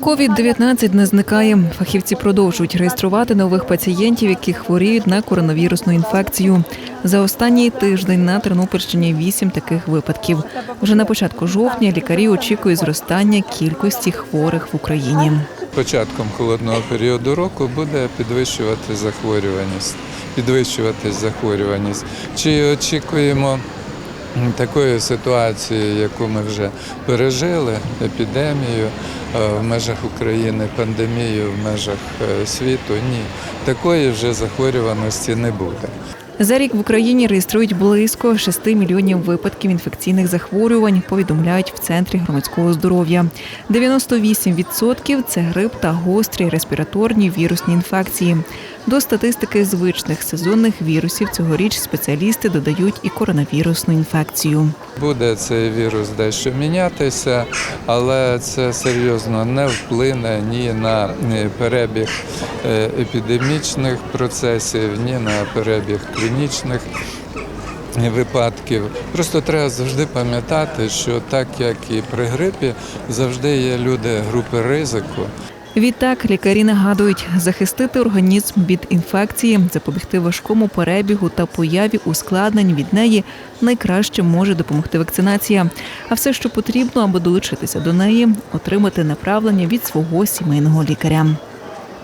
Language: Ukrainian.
Ковід-19 не зникає. Фахівці продовжують реєструвати нових пацієнтів, які хворіють на коронавірусну інфекцію. За останній тиждень на Тернопільщині вісім таких випадків. Вже на початку жовтня лікарі очікують зростання кількості хворих в Україні. Початком холодного періоду року буде підвищувати захворюваність, підвищуватись захворюваність. Чи очікуємо такої ситуації, яку ми вже пережили, епідемію е, в межах України, пандемію в межах е, світу? Ні, такої вже захворюваності не буде. За рік в Україні реєструють близько 6 мільйонів випадків інфекційних захворювань. Повідомляють в центрі громадського здоров'я. 98% – це грип та гострі респіраторні вірусні інфекції. До статистики звичних сезонних вірусів цьогоріч спеціалісти додають і коронавірусну інфекцію. Буде цей вірус дещо мінятися, але це серйозно не вплине ні на е, перебіг е, епідемічних процесів, ні на перебіг клінічних випадків. Просто треба завжди пам'ятати, що так як і при грипі, завжди є люди групи ризику. Відтак лікарі нагадують захистити організм від інфекції, запобігти важкому перебігу та появі ускладнень від неї найкраще може допомогти вакцинація. А все, що потрібно, аби долучитися до неї, отримати направлення від свого сімейного лікаря.